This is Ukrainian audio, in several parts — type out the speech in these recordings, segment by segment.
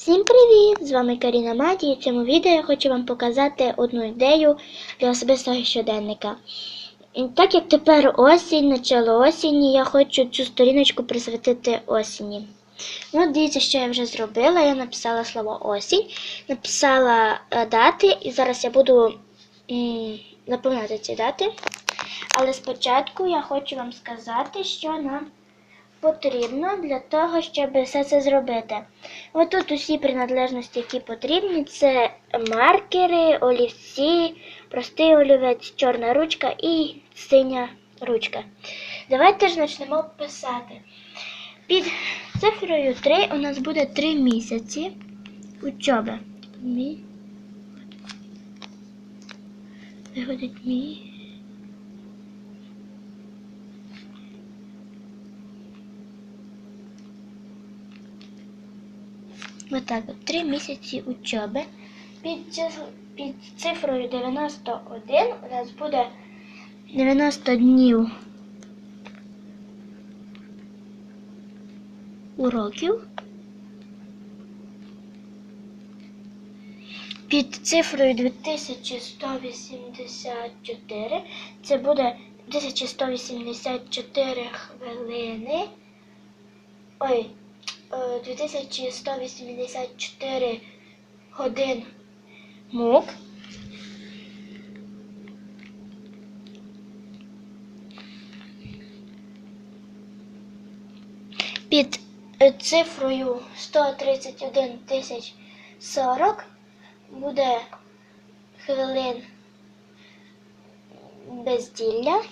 Всім привіт! З вами Каріна Маті і в цьому відео я хочу вам показати одну ідею для особистого щоденника. І так як тепер осінь, начало осені, я хочу цю сторіночку присвятити осені. Ну, дивіться, що я вже зробила. Я написала слово осінь, написала е, дати, і зараз я буду м, заповняти ці дати. Але спочатку я хочу вам сказати, що нам потрібно для того, щоб все це зробити. Отут усі принадлежності, які потрібні, це маркери, олівці, простий олівець, чорна ручка і синя ручка. Давайте ж почнемо писати. Під цифрою 3 у нас буде 3 місяці учоби. Виходить мі. Отак от, 3 місяці учоби. Під, під цифрою 91 у нас буде 90 днів уроків. Під цифрою 2184 це буде 2184 хвилини. Ой, 2184 годин мук. Під е, цифрою 131 тисяч 40 буде хвилин безділля.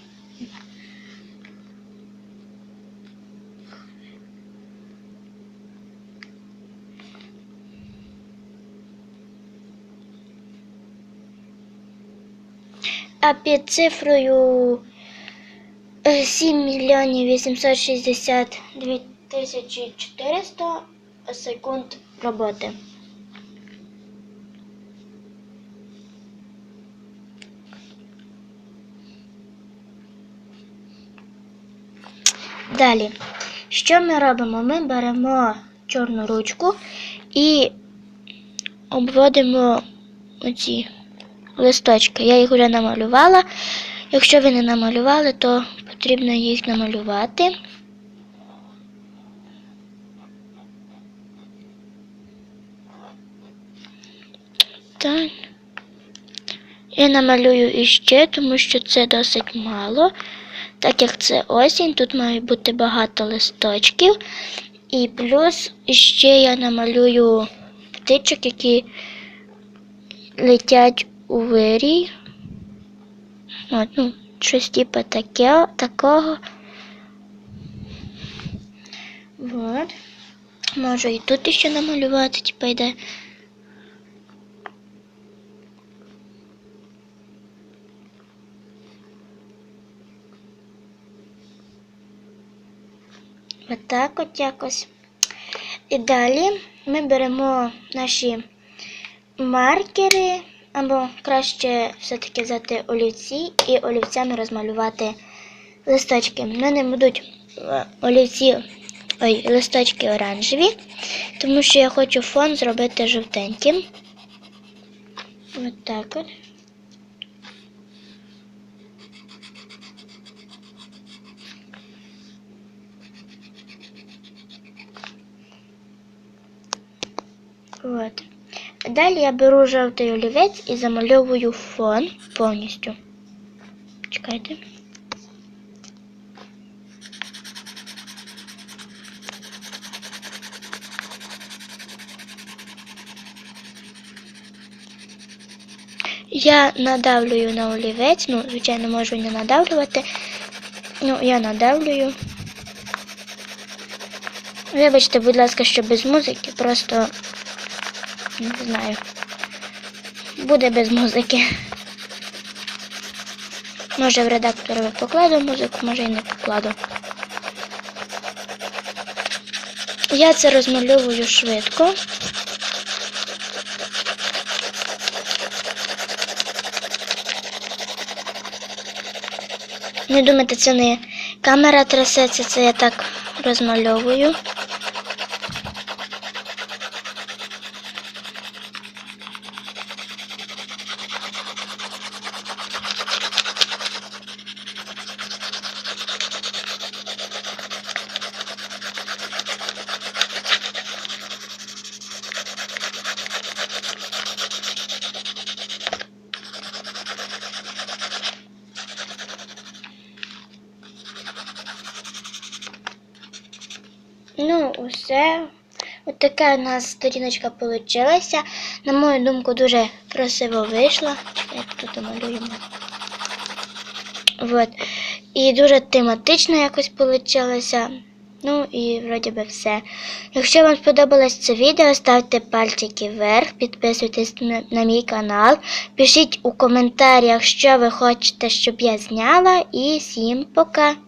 А під цифрою е, 7 мільйонів 862 тисячі 400 секунд роботи. Далі, що ми робимо? Ми беремо чорну ручку і обводимо оці листочки. Я їх вже намалювала. Якщо ви не намалювали, то потрібно їх намалювати. Так. Я намалюю іще, тому що це досить мало. Так як це осінь, тут має бути багато листочків. І плюс ще я намалюю птичок, які летять у вирій. От, ну, щось типу таке, такого. Вот. Можу і тут ще намалювати, типу йде. Отак от якось. І далі ми беремо наші маркери, або краще все-таки взяти олівці і олівцями розмалювати листочки. У мене будуть е, олівці, ой, листочки оранжеві, тому що я хочу фон зробити жовтеньким. От так от. От. Далі я беру жовтий олівець і замальовую фон повністю. Чекайте. Я надавлюю на олівець, ну, звичайно, можу не надавлювати. Ну, я надавлюю. Вибачте, будь ласка, що без музики, просто не знаю. Буде без музики. Може в редакторі я покладу музику, може і не покладу. Я це розмальовую швидко. Не думайте, це не камера трясеться, це я так розмальовую. Ну, усе. От така у нас сторіночка вийшла. На мою думку, дуже красиво вийшла. Як тут малюємо. Вот. І дуже тематично якось вийшло. Ну і вроді би все. Якщо вам сподобалось це відео, ставте пальчики вверх, підписуйтесь на мій канал, пишіть у коментарях, що ви хочете, щоб я зняла. І всім пока!